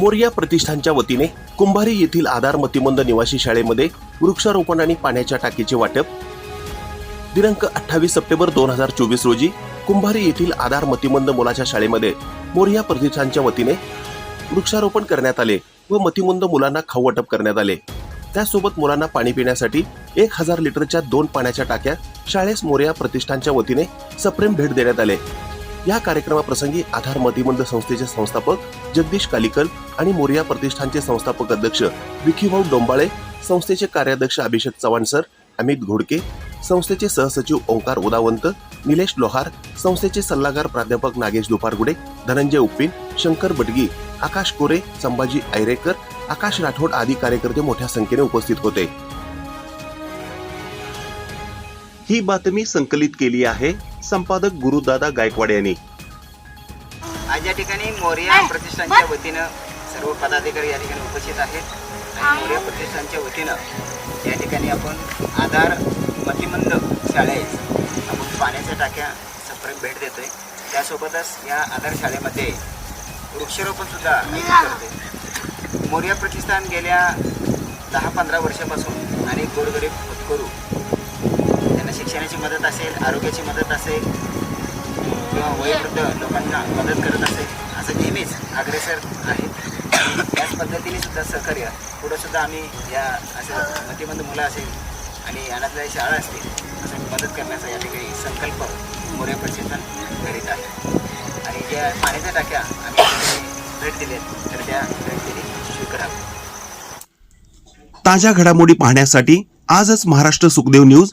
मोरिया प्रतिष्ठानच्या वतीने कुंभारी येथील आधार मतिमंद निवासी शाळेमध्ये वृक्षारोपण आणि पाण्याच्या टाकीचे वाटप. दिनांक अठ्ठावीस सप्टेंबर दोन हजार चोवीस रोजी कुंभारी येथील आधार मतिमंद मुलाच्या शाळेमध्ये मोरिया प्रतिष्ठानच्या वतीने वृक्षारोपण करण्यात आले व मतिमंद मुलांना खाऊ वाटप करण्यात आले. त्यासोबत मुलांना पाणी पिण्यासाठी एक हजार लिटरच्या दोन पाण्याच्या टाक्या शाळेस मोरिया प्रतिष्ठानच्या वतीने सप्रेम भेट देण्यात आले. या कार्यक्रमाप्रसंगी आधार मतिमंद संस्थेचे संस्थापक जगदीश कालिकल आणि मोरिया प्रतिष्ठानचे संस्थापक अध्यक्ष विखीभाऊ डोंबाळे संस्थेचे कार्याध्यक्ष अभिषेक चव्हाण सर अमित घोडके संस्थेचे सहसचिव ओंकार उदावंत निलेश लोहार संस्थेचे सल्लागार प्राध्यापक नागेश दुपारगुडे धनंजय उप्पीन शंकर बटगी आकाश कोरे संभाजी ऐरेकर आकाश राठोड आदी कार्यकर्ते मोठ्या संख्येने उपस्थित होते. ही बातमी संकलित केली आहे संपादक गुरुदादा गायकवाड यांनी. आज या ठिकाणी मोरिया प्रतिष्ठानच्या वतीनं सर्व पदाधिकारी या ठिकाणी उपस्थित आहेत. आणि मोरिया प्रतिष्ठानच्या वतीनं या ठिकाणी आपण आधार मतिमंद शाळेस आपण पाण्याच्या टाक्या सप्रेम भेट देतोय. त्यासोबतच या आधार शाळेमध्ये वृक्षारोपण सुद्धा आयोजित करते मोरिया प्रतिष्ठान गेल्या दहा पंधरा वर्षापासून अनेक गोरगरीब होतकरू शिक्षणाची मदत असेल आरोग्याची मदत असेल किंवा वयोवृद्ध लोकांना मदत करत असेल असं नेहमीच अग्रेसर आहे. त्याच पद्धतीने सुद्धा सहकार्य पुढं सुद्धा आम्ही या असं मतिमंद मुलं असेल आणि अनाथल्या शाळा असतील असं मदत करण्याचा या ठिकाणी संकल्प मोरे प्रशिक्षण करीत आहे. आणि ज्या पाण्याच्या टाक्या आम्ही भेट दिल्यात तर त्या भेट दिली स्वीकारावी ताज्या घडामोडी पाहण्यासाठी आजच महाराष्ट्र सुखदेव न्यूज